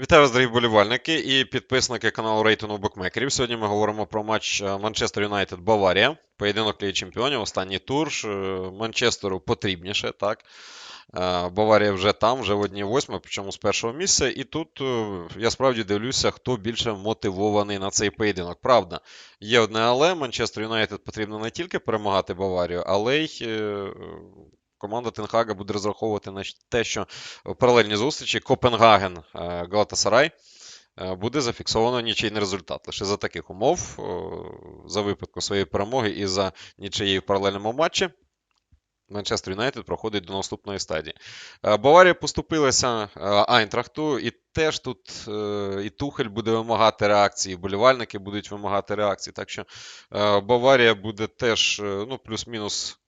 Вітаю вас, дорогі болівальники і підписники каналу рейтингу букмекерів. Сьогодні ми говоримо про матч е, Манчестер Юнайтед Баварія. Поєдинок Ліги Чемпіонів, останній тур. Е, Манчестеру потрібніше, так. Е, Баварія вже там, вже в одній восьми, причому з першого місця. І тут я справді дивлюся, хто більше мотивований на цей поєдинок. Правда, є одне але. Манчестер Юнайтед потрібно не тільки перемагати Баварію, але й. Е, Команда Тенхага буде розраховувати на те, що в паралельній зустрічі Копенгаген е, Галатасарай е, буде зафіксовано нічийний результат. Лише за таких умов, за випадку своєї перемоги і за нічиєю в паралельному матчі. Манчестер Юнайтед проходить до наступної стадії. Е, Баварія поступилася е, Айнтрахту, і теж тут е, і Тухель буде вимагати реакції, і болівальники будуть вимагати реакції. Так що е, Баварія буде теж е, ну, плюс-мінус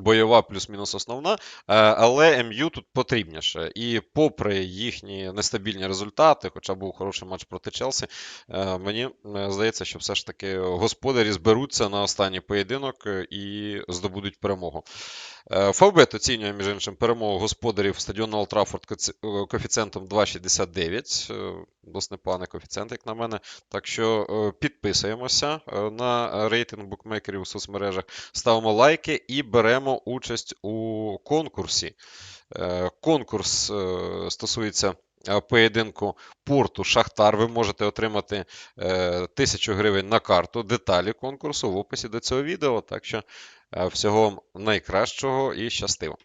бойова плюс-мінус основна, е, але МЮ тут потрібніше. І попри їхні нестабільні результати, хоча був хороший матч проти Челсі, е, мені е, здається, що все ж таки господарі зберуться на останній поєдинок і здобудуть перемогу. Фавбет оцінює, між іншим, перемогу господарів стадіону е, коефіцієнтом 2,69. Е, Досить непоганий коефіцієнт, як на мене. Так що підписуємося на рейтинг букмекерів у соцмережах, ставимо лайки і беремо участь у конкурсі. Е, Конкурс е, стосується е, поєдинку порту Шахтар. Ви можете отримати е, 1000 гривень на карту. Деталі конкурсу в описі до цього відео. Так що всього найкращого і щастиво.